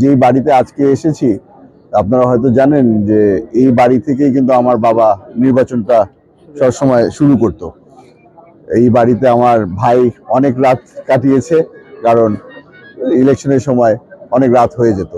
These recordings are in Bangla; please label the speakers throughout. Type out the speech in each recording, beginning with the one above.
Speaker 1: যেই বাড়িতে আজকে এসেছি, আপনারা হয়তো জানেন যে এই বাড়ি থেকেই কিন্তু আমার বাবা নির্বাচনটা সবসময় শুরু করত। এই বাড়িতে আমার ভাই অনেক রাত কাটিয়েছে, কারণ ইলেকশনের সময় অনেক রাত হয়ে যেত।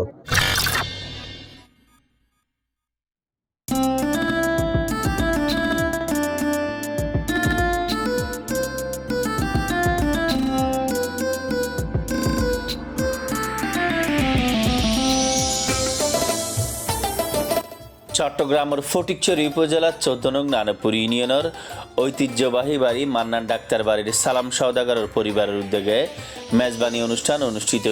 Speaker 2: চট্টগ্রামের ফটিকচুরি উপজেলার চোদ্দ নং নানপুর ইউনিয়নের ঐতিহ্যবাহী বাড়ি মান্নান ডাক্তার বাড়ির সালাম সওদাগরের পরিবারের উদ্যোগে মেজবানি অনুষ্ঠান অনুষ্ঠিত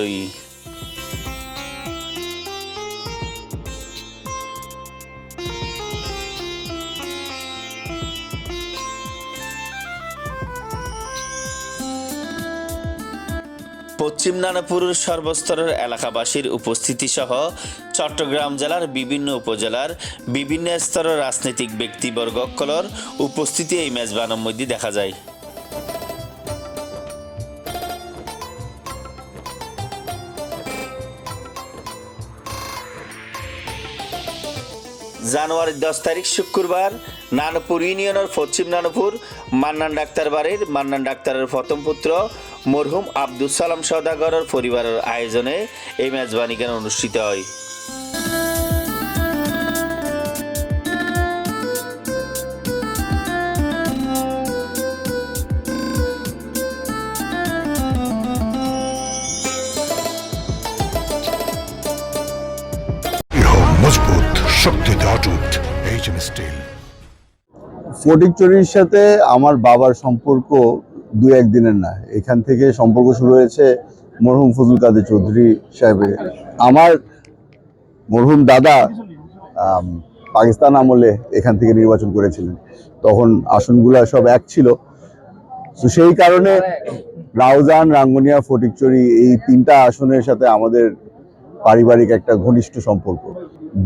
Speaker 2: পশ্চিম নানাপুরের সর্বস্তরের এলাকাবাসীর উপস্থিতি সহ চট্টগ্রাম জেলার বিভিন্ন উপজেলার বিভিন্ন স্তরের রাজনৈতিক ব্যক্তিবর্গকলর উপস্থিতি এই মেজবানের মধ্যে দেখা যায়। জানুয়ারি দশ তারিখ শুক্রবার নানপুর ইউনিয়নের পশ্চিম নানপুর মান্নান ডাক্তার বাড়ির মান্নান ডাক্তারের প্রথম পুত্র মরহুম আব্দুল সালাম সদাগরের পরিবারের আয়োজনে এই মেজবানি গান অনুষ্ঠিত হয়?
Speaker 3: দৃঢ় মজবুত শক্তিতে অটুট এইচ স্টিল
Speaker 1: ফটিকচুরির সাথে আমার বাবার সম্পর্ক দু একদিনের না। এখান থেকে সম্পর্ক শুরু হয়েছে মরহুম ফজল কাদের চৌধুরী সাহেবের। আমার মরহুম দাদা পাকিস্তান আমলে এখান থেকে নির্বাচন করেছিলেন। তখন আসনগুলো সব এক ছিল। তো সেই কারণে রাউজান, রাঙ্গুনিয়া, ফটিকচুরি এই তিনটা আসনের সাথে আমাদের পারিবারিক একটা ঘনিষ্ঠ সম্পর্ক।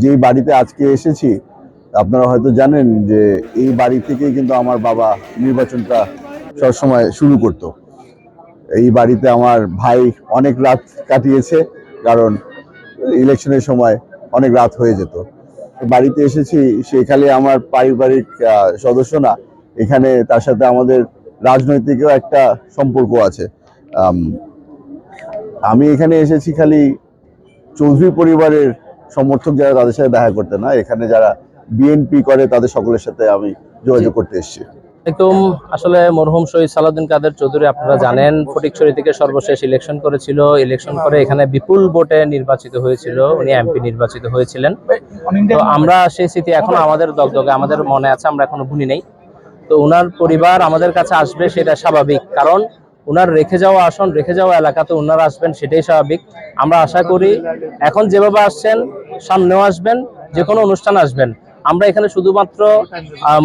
Speaker 1: যেই বাড়িতে আজকে এসেছি, আপনারা হয়তো জানেন যে এই বাড়ি থেকেই কিন্তু আমার বাবা নির্বাচনটা সবসময় শুরু করত। এই বাড়িতে আমার ভাই অনেক রাত কাটিয়েছে কারণ ইলেকশনের সময় অনেক রাত হয়ে যেত। বাড়িতে এসেছি সেখানে আমার পারিবারিক সদস্য না এখানে তার সাথে আমাদের রাজনৈতিকও একটা সম্পর্ক আছে। আমি এখানে এসেছি খালি চৌধুরী পরিবারের সমর্থক যারা তাদের সাথে দেখা করতে না এখানে যারা বিএনপি করে তাদের সকলের সাথে আমি যোগাযোগ করতে এসেছি।
Speaker 4: একদম আসলে মরহুম শহীদ সালাউদ্দিন কাদের চৌধুরী, আপনারা জানেন, ফটিকছড়ি থেকে সর্বশেষ ইলেকশন করেছিল। ইলেকশন করে এখানে বিপুল ভোটে নির্বাচিত হয়েছিল। উনি এমপি নির্বাচিত হয়েছিলেন। তো আমরা সেই স্মৃতি এখন আমাদের দগদগে, আমাদের মনে আছে, আমরা এখনও ভুলি নেই। তো ওনার পরিবার আমাদের কাছে আসবে, সেটা স্বাভাবিক। কারণ ওনার রেখে যাওয়া আসন, রেখে যাওয়া এলাকাতে ওনারা আসবেন, সেটাই স্বাভাবিক। আমরা আশা করি এখন যেভাবে আসছেন, সামনেও আসবেন যে কোনো অনুষ্ঠান আসবেন। আমরা এখানে শুধুমাত্র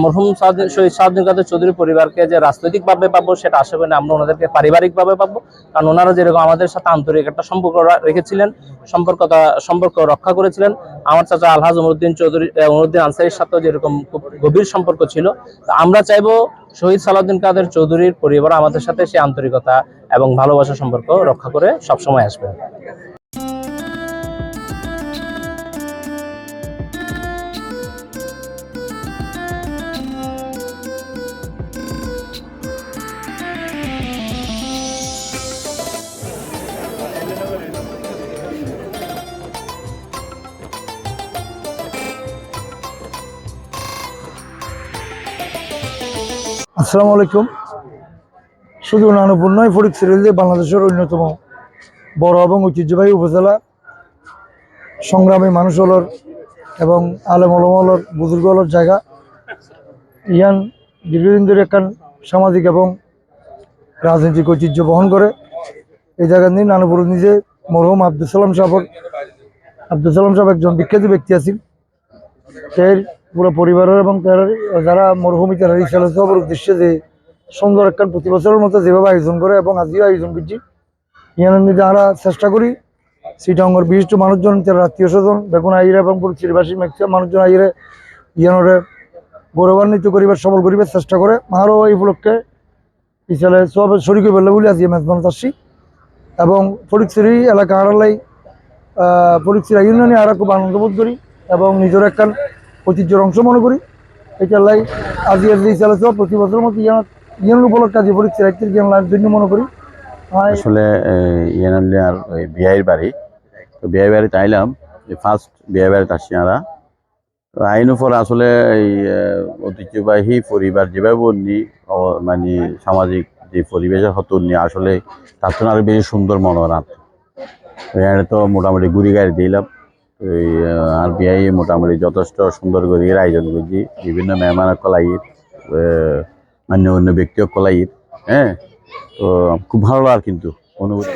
Speaker 4: মরহুম শহীদ কাদের চৌধুরী পরিবারকে যে রাজনৈতিকভাবে পাবো সেটা আশা করি না, আমরা ওনাদেরকে পারিবারিকভাবে পাবো। কারণ ওনারা যেরকম আমাদের সাথে আন্তরিক একটা সম্পর্ক রেখেছিলেন, সম্পর্কতা, সম্পর্ক রক্ষা করেছিলেন। আমার চাচা আলহাজ উমরুদ্দিন চৌধুরী উমরুদ্দিন আনসারির সাথেও যেরকম খুব গভীর সম্পর্ক ছিল, তো আমরা চাইব শহীদ সালাউদ্দিন কাদের চৌধুরীর পরিবার আমাদের সাথে সেই আন্তরিকতা এবং ভালোবাসা সম্পর্ক রক্ষা করে সবসময় আসবে।
Speaker 5: আসসালামু আলাইকুম। শুধু নানুপুর নয়, ফরিদ সিরিজে বাংলাদেশের অন্যতম বড় এবং ঐতিহ্যবাহী উপজেলা। সংগ্রামী মানুষ হলর এবং আলেম হলর বুজুর্গ হলর জায়গা। ইয়ান দীর্ঘদিন ধরে একখান সামাজিক এবং রাজনৈতিক ঐতিহ্য বহন করে। এই জায়গা নিয়ে নানুপুর নিজে মরহুম আব্দুল সালাম সাহেবর আব্দুল সালাম সাহেব একজন বিখ্যাত ব্যক্তি আছেন। এর পুরো পরিবারের এবং তার, যারা রিসালে সবার উদ্দেশ্যে যে সুন্দর একখান প্রতি বছরের মতো যেভাবে আয়োজন করে এবং আজও আয়োজন করছি। আমরা চেষ্টা করি। সিটাঙ্গর বিশিষ্ট মানুষজন, তার আত্মীয় স্বজন, বেগুন আইরে এবং পরিচিরবাসী ম্যাক্সিমাম মানুষজন আইরে ইয়ানরে গৌরবান্বিত করিবার, সবল করিবার চেষ্টা করে। আরও এই উপলক্ষে ইসালে সব শরীর বললে বলে আজকে মেজবান আসছি। এবং ফরিকচুরি এলাকা আড়ালাই ফরিদপুর ইউনিয়নে আর খুব আনন্দ বোধ করি এবং নিজের একটা ঐতিহ্যের অংশ মনে করি। এটা লাই আজি আজি চালাচ্ছে প্রতি বছরের মতো ইয়ান ইয়ান উপলক্ষে আজি রাজ্যের জ্ঞান লাভ জন্য মনে করি।
Speaker 6: আসলে ইয়ানালিয়ার ওই বিয়ের বাড়ি। তো বিয়ের বাড়িতে আইলাম ফার্স্ট বিয়ের বাড়িতে আসছি আমরা। তো আইনের পর আসলে এই ঐতিহ্যবাহী পরিবার যেভাবে বললি মানে সামাজিক যে পরিবেশের হতো নিয়ে আসলে তার জন্য আরও বেশি সুন্দর মনোরাম। এখানে তো মোটামুটি গুড়ি গাড়ি দিলাম। এই আরবিআই মোটামুটি যথেষ্ট সুন্দর করে আয়োজন করছি। বিভিন্ন মেহমান কলাই মান্য অন্য ব্যক্তিও কলাই হ্যাঁ? তো খুব ভালো আর কিন্তু অনুভূতি।